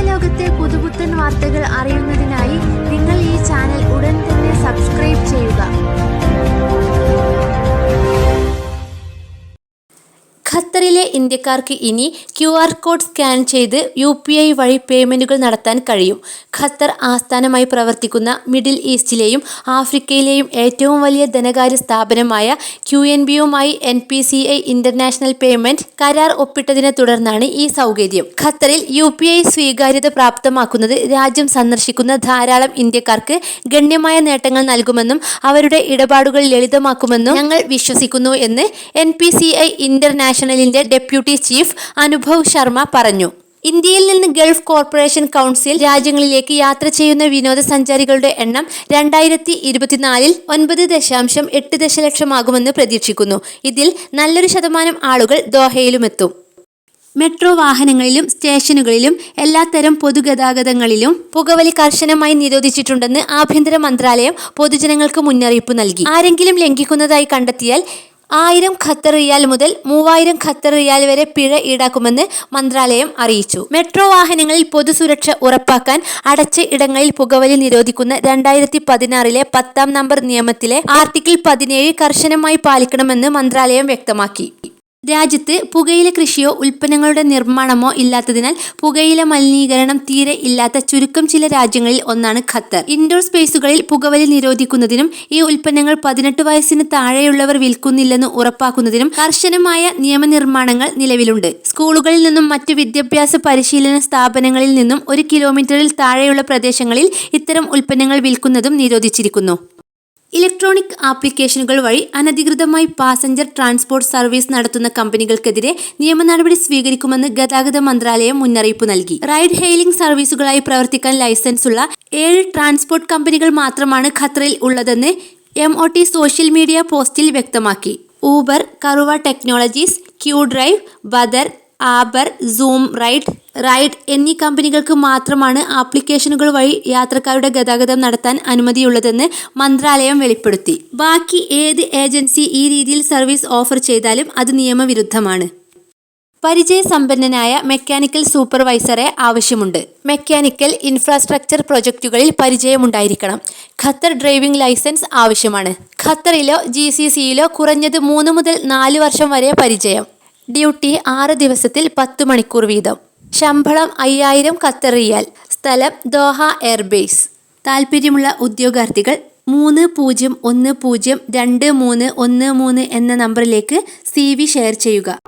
ലോകത്തെ പുതുപുത്തൻ വാർത്തകൾ അറിയുന്നതിനായി ഖത്തറിലെ ഇന്ത്യക്കാർക്ക് ഇനി ക്യു ആർ കോഡ് സ്കാൻ ചെയ്ത് യു പി ഐ വഴി പേയ്മെന്റുകൾ നടത്താൻ കഴിയും. ഖത്തർ ആസ്ഥാനമായി പ്രവർത്തിക്കുന്ന മിഡിൽ ഈസ്റ്റിലെയും ആഫ്രിക്കയിലെയും ഏറ്റവും വലിയ ധനകാര്യ സ്ഥാപനമായ Q N ബിയുമായി N P C I international payment കരാർ ഒപ്പിട്ടതിനെ തുടർന്നാണ് ഈ സൗകര്യം. ഖത്തറിൽ യു പി ഐ സ്വീകാര്യത പ്രാപ്തമാക്കുന്നത് രാജ്യം സന്ദർശിക്കുന്ന ധാരാളം ഇന്ത്യക്കാർക്ക് ഗണ്യമായ നേട്ടങ്ങൾ നൽകുമെന്നും അവരുടെ ഇടപാടുകൾ ലളിതമാക്കുമെന്നും ഞങ്ങൾ വിശ്വസിക്കുന്നു എന്ന് എൻ പി സി ഐ ഇന്റർനാഷണലിന്റെ ഡെപ്യൂട്ടി ചീഫ് അനുഭവ് ശർമ്മ പറഞ്ഞു. ഇന്ത്യയിൽ നിന്ന് ഗൾഫ് കോർപ്പറേഷൻ കൗൺസിൽ രാജ്യങ്ങളിലേക്ക് യാത്ര ചെയ്യുന്ന വിനോദസഞ്ചാരികളുടെ എണ്ണം രണ്ടായിരത്തി ഇരുപത്തിനാലിൽ ഒൻപത് ദശാംശം എട്ട് ദശലക്ഷമാകുമെന്ന് പ്രതീക്ഷിക്കുന്നു. ഇതിൽ നല്ലൊരു ശതമാനം ആളുകൾ ദോഹയിലുമെത്തും. മെട്രോ വാഹനങ്ങളിലും സ്റ്റേഷനുകളിലും എല്ലാത്തരം പൊതുഗതാഗതങ്ങളിലും പുകവലി കർശനമായി നിരോധിച്ചിട്ടുണ്ടെന്ന് ആഭ്യന്തര മന്ത്രാലയം പൊതുജനങ്ങൾക്ക് മുന്നറിയിപ്പ് നൽകി. ആരെങ്കിലും ലംഘിക്കുന്നതായി കണ്ടെത്തിയാൽ ആയിരം ഖത്തർ റിയാൽ മുതൽ മൂവായിരം ഖത്തർ റിയാൽ വരെ പിഴ ഈടാക്കുമെന്ന് മന്ത്രാലയം അറിയിച്ചു. മെട്രോ വാഹനങ്ങളിൽ പൊതുസുരക്ഷ ഉറപ്പാക്കാൻ അടച്ച ഇടങ്ങളിൽ പുകവലി നിരോധിക്കുന്ന രണ്ടായിരത്തി പതിനാറിലെ പത്താം നമ്പർ നിയമത്തിലെ ആർട്ടിക്കിൾ പതിനേഴ് കർശനമായി പാലിക്കണമെന്ന് മന്ത്രാലയം വ്യക്തമാക്കി. രാജ്യത്ത് പുകയില കൃഷിയോ ഉൽപ്പന്നങ്ങളുടെ നിർമ്മാണമോ ഇല്ലാത്തതിനാൽ പുകയില മലിനീകരണം തീരെ ഇല്ലാത്ത ചുരുക്കം ചില രാജ്യങ്ങളിൽ ഒന്നാണ് ഖത്തർ. ഇൻഡോർ സ്പേസുകളിൽ പുകവലി നിരോധിക്കുന്നതിനും ഈ ഉൽപ്പന്നങ്ങൾ പതിനെട്ട് വയസ്സിന് താഴെയുള്ളവർ വിൽക്കുന്നില്ലെന്ന് ഉറപ്പാക്കുന്നതിനും കർശനമായ നിയമനിർമ്മാണങ്ങൾ നിലവിലുണ്ട്. സ്കൂളുകളിൽ നിന്നും മറ്റ് വിദ്യാഭ്യാസ പരിശീലന സ്ഥാപനങ്ങളിൽ നിന്നും ഒരു കിലോമീറ്ററിൽ താഴെയുള്ള പ്രദേശങ്ങളിൽ ഇത്തരം ഉൽപ്പന്നങ്ങൾ വിൽക്കുന്നതും നിരോധിച്ചിരിക്കുന്നു. ഇലക്ട്രോണിക് ആപ്ലിക്കേഷനുകൾ വഴി അനധികൃതമായി പാസഞ്ചർ ട്രാൻസ്പോർട്ട് സർവീസ് നടത്തുന്ന കമ്പനികൾക്കെതിരെ നിയമ നടപടി സ്വീകരിക്കുമെന്ന് ഗതാഗത മന്ത്രാലയം മുന്നറിയിപ്പ് നൽകി. റൈഡ് ഹെയിലിംഗ് സർവീസുകളായി പ്രവർത്തിക്കാൻ ലൈസൻസ് ഉള്ള ഏഴ് ട്രാൻസ്പോർട്ട് കമ്പനികൾ മാത്രമാണ് ഖത്തറിൽ ഉള്ളതെന്ന് M O T social media പോസ്റ്റിൽ വ്യക്തമാക്കി. Uber Karwa Technologies Q Drive Badr Abber Zoom Ride Ride എന്നീ കമ്പനികൾക്ക് മാത്രമാണ് ആപ്ലിക്കേഷനുകൾ വഴി യാത്രക്കാരുടെ ഗതാഗതം നടത്താൻ അനുമതിയുള്ളതെന്ന് മന്ത്രാലയം വെളിപ്പെടുത്തി. ബാക്കി ഏത് ഏജൻസി ഈ രീതിയിൽ സർവീസ് ഓഫർ ചെയ്താലും അത് നിയമവിരുദ്ധമാണ്. പരിചയസമ്പന്നനായ മെക്കാനിക്കൽ സൂപ്പർവൈസറെ ആവശ്യമുണ്ട്. മെക്കാനിക്കൽ ഇൻഫ്രാസ്ട്രക്ചർ പ്രൊജക്റ്റുകളിൽ പരിചയമുണ്ടായിരിക്കണം. ഖത്തർ ഡ്രൈവിംഗ് ലൈസൻസ് ആവശ്യമാണ്. ഖത്തറിലോ ജി സി സിയിലോ കുറഞ്ഞത് മൂന്ന് മുതൽ നാല് വർഷം വരെ പരിചയം. ഡ്യൂട്ടി ആറ് ദിവസത്തിൽ പത്ത് മണിക്കൂർ വീതം. ശമ്പളം അയ്യായിരം ഖത്തർ റിയാൽ. സ്ഥലം ദോഹ എയർബേസ്. താല്പര്യമുള്ള ഉദ്യോഗാർത്ഥികൾ മൂന്ന് പൂജ്യം ഒന്ന് പൂജ്യം രണ്ട് മൂന്ന് ഒന്ന് മൂന്ന് എന്ന നമ്പറിലേക്ക് സി വി ഷെയർ ചെയ്യുക.